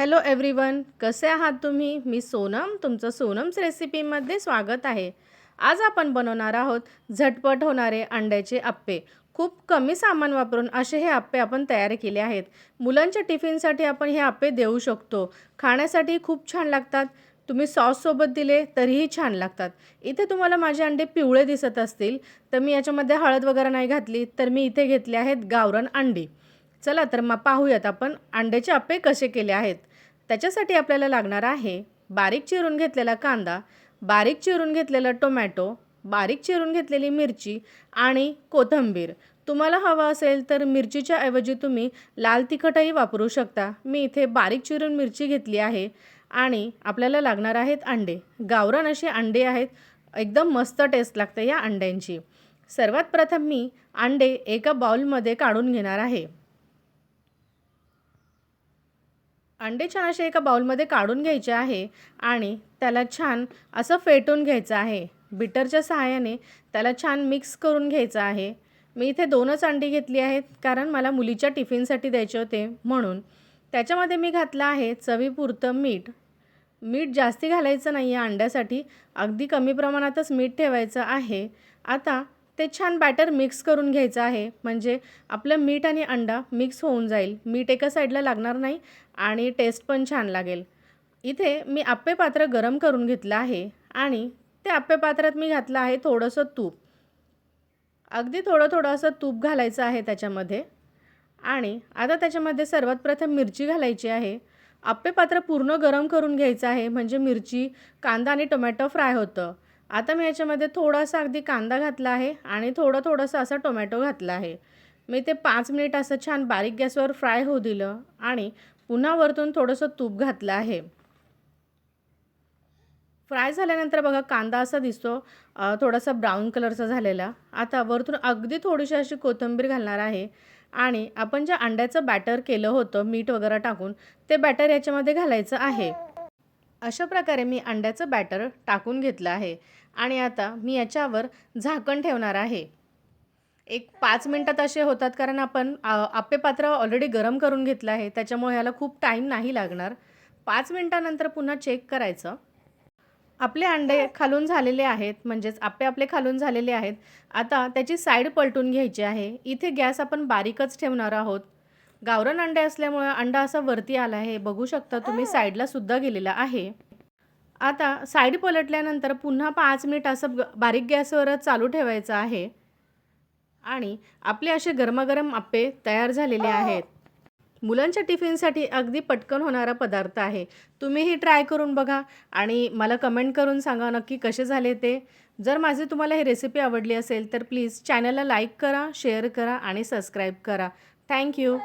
Hello everyone कसे आहात तुम्ही? मी सोनम. तुमचं सोनम्स रेसिपीमध्ये स्वागत आहे. आज आपण बनवणार आहोत झटपट होणारे अंड्याचे आप्पे. खूप कमी सामान वापरून असे हे आप्पे आपण तयार केले आहेत. मुलांच्या टिफिनसाठी आपण हे आप्पे देऊ शकतो. खाण्यासाठी खूप छान लागतात. तुम्ही सॉससोबत दिले तरीही छान लागतात. इथे तुम्हाला माझे अंडे पिवळे दिसत असतील. तर मी याच्यामध्ये हळद वगैरे नाही घातली तर मी इथे घेतले आहेत गावरण अंडी. चला तर मग पाहूयात आपण अंड्याचे आप्पे कसे केले आहेत. त्याच्यासाठी आपल्याला लागणार आहे बारीक चिरून घेतलेला कांदा बारीक चिरून घेतलेला टोमॅटो बारीक चिरून घेतलेली मिरची आणि कोथिंबीर. तुम्हाला हवं असेल तर मिरचीच्या ऐवजी तुम्ही लाल तिखटही वापरू शकता. मी इथे बारीक चिरून मिरची घेतली आहे आणि आपल्याला लागणार आहेत अंडे. गावरान असे अंडे आहेत. एकदम मस्त टेस्ट लागते या अंड्यांची. सर्वात प्रथम मी अंडे एका बाउलमध्ये काढून घेणार आहे. अंडे छान असे एका बाउलमध्ये काढून घ्यायचे आहे आणि त्याला छान असं फेटून घ्यायचं आहे. बिटरच्या सहाय्याने त्याला छान मिक्स करून घ्यायचं आहे. मी इथे दोनच अंडी घेतली आहेत कारण मला मुलीच्या टिफिनसाठी द्यायचे होते म्हणून. त्याच्यामध्ये मी घातलं आहे चवीपुरतं मीठ. मीठ जास्ती घालायचं नाही आहे अंड्यासाठी. अगदी कमी प्रमाणातच मीठ ठेवायचं आहे. आता ते छान बॅटर मिक्स करून घ्यायचं आहे. म्हणजे आपलं मीठ आणि अंडा मिक्स होऊन जाईल. मीठ एका साईडला लागणार नाही आणि टेस्ट पण छान लागेल. इथे मी आप्पे पात्र गरम करून घेतलं आहे आणि ते आप्पे पात्रात मी घातलं आहे थोडंसं तूप. अगदी थोडं थोडं असं तूप घालायचं आहे त्याच्यामध्ये. आणि आता त्याच्यामध्ये सर्वात प्रथम मिरची घालायची आहे. आप्पे पात्र पूर्ण गरम करून घ्यायचं आहे. म्हणजे मिरची कांदा आणि टोमॅटो फ्राय होतं. आता मी याच्यामध्ये थोडासा अगदी कांदा घातला आहे आणि थोडं थोडंसं असं टोमॅटो घातला आहे. मी ते पाच मिनिट असं छान बारीक गॅसवर फ्राय होऊ दिलं आणि पुन्हा वरतून थोडंसं तूप घातलं आहे. फ्राय झाल्यानंतर बघा कांदा असा दिसतो थोडासा ब्राऊन कलरचा झालेला. आता वरतून अगदी थोडीशी अशी कोथिंबीर घालणार आहे आणि आपण ज्या अंड्याचं बॅटर केलं होतं मीठ वगैरे टाकून ते बॅटर याच्यामध्ये घालायचं आहे. अशा प्रकारे मी अंड्याचं बॅटर टाकून घेतलं आहे. आणि आता मी याच्यावर झाकण ठेवणार आहे. एक पाच मिनटात असे होतात कारण आपण आप्पे पात्र ऑलरेडी गरम करून घेतलं आहे. त्याच्यामुळे ह्याला खूप टाईम नाही लागणार. पाच मिनटानंतर पुन्हा चेक करायचं. आपले अंडे खालून झालेले आहेत. म्हणजेच आप्पे आपले खालून झालेले आहेत. आता त्याची साईड पलटून घ्यायची आहे. इथे गॅस आपण बारीकच ठेवणार आहोत. गावरान अंडे असल्यामुळे अंडा असा वरती आला आहे. बघू शकता तुम्ही साईडला सुद्धा गेलेला आहे. आता साईड पलटल्यानंतर पुन्हा पाच मिनिट असं बारीक गॅसवरच चालू ठेवायचं आहे. आणि आपले असे गरमागरम आप्पे तयार झालेले आहेत. मुलांच्या टिफिनसाठी अगदी पटकन होणारा पदार्थ आहे. तुम्हीही ट्राय करून बघा आणि मला कमेंट करून सांगा नक्की कसे झाले ते. जर माझी तुम्हाला ही रेसिपी आवडली असेल तर प्लीज चॅनलला लाईक करा शेअर करा आणि सबस्क्राईब करा. थँक्यू